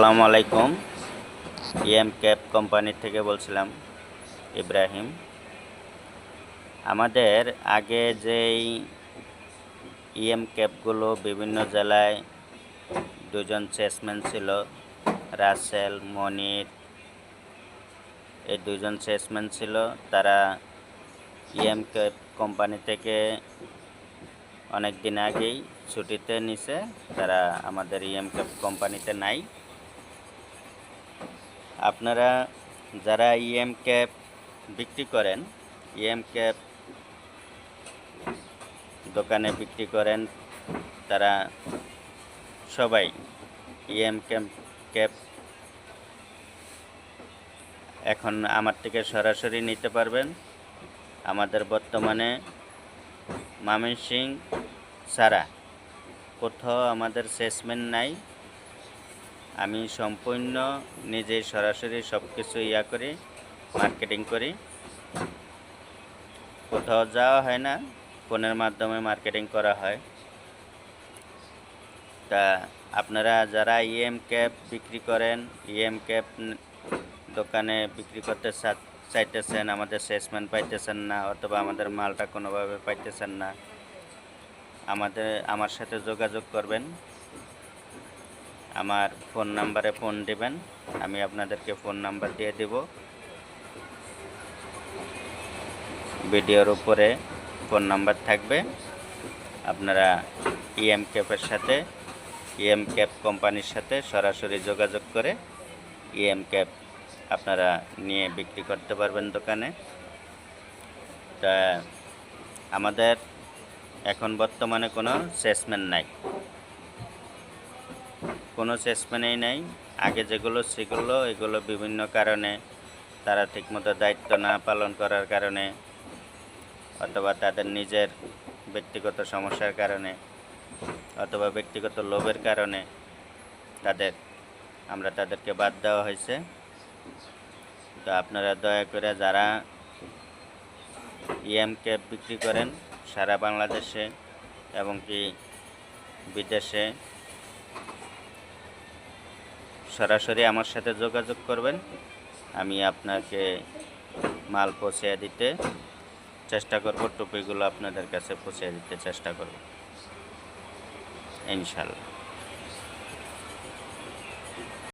আসসালামু আলাইকুম। EM cab company থেকে বলছিলাম, ইব্রাহিম। আমাদের আগে যেই ইএম ক্যাবগুলো বিভিন্ন জেলায় দুজন চেসম্যান ছিল, রাসেল, মনির, এই দুজন চেসম্যান ছিল, তারা ইএম ক্যাব কোম্পানি থেকে অনেক দিন আগেই ছুটিতে নিছে, তারা আমাদের ইএম ক্যাব কোম্পানিতে নাই। আপনারা যারা ইএম ক্যাপ বিক্রি করেন ইএম ক্যাপ দোকানে বিক্রি করেন, তারা সবাই ইএম ক্যাব ক্যাব এখন আমার থেকে সরাসরি নিতে পারবেন। আমাদের বর্তমানে মামিন সিং সারা। কোথাও আমাদের সেসমেন্ট নাই। আমি সম্পূর্ণ নিজে সরাসরি সব কিছু ইয়া করি মার্কেটিং করি। কোথাও যাওয়া হয় না, ফোনের মাধ্যমে মার্কেটিং করা হয়। তা আপনারা যারা ইএম ক্যাব বিক্রি করেন ইএম ক্যাব দোকানে বিক্রি করতে চাইতেছেন, আমাদের সেলসম্যান পাইতেছেন না, অথবা আমাদের মালটা কোনোভাবে পাইতেছেন না, আমাদের, আমার সাথে যোগাযোগ করবেন। আমার ফোন নাম্বারে ফোন দিবেন, আমি আপনাদেরকে ফোন নাম্বার দিয়ে দেব। ভিডিওর উপরে ফোন নাম্বার থাকবে। আপনারা ইএম ক্যাপের সাথে ইএম ক্যাপ কোম্পানির সাথে সরাসরি যোগাযোগ করে ইএম ক্যাপ আপনারা নিয়ে বিক্রি করতে পারবেন দোকানে। তা আমাদের এখন বর্তমানে কোনো সেসমেন্ট নাই। কোনো চেসম্যানেই নাই। আগে যেগুলো সেগুলো, এগুলো বিভিন্ন কারণে তারা ঠিকমতো দায়িত্ব না পালন করার কারণে অথবা তাদের নিজের ব্যক্তিগত সমস্যার কারণে অথবা ব্যক্তিগত লোভের কারণে তাদের, আমরা তাদেরকে বাদ দেওয়া হয়েছে। তো আপনারা দয়া করে যারা ইএম ক্যাব বিক্রি করেন সারা বাংলাদেশে এবং কি বিদেশে সরাসরি আমার সাথে যোগাযোগ করবেন। আমি আপনাকে মাল পৌঁছে দিতে চেষ্টা করব, টুপিগুলো আপনাদের কাছে পৌঁছে দিতে চেষ্টা করব। ইনশাল্লাহ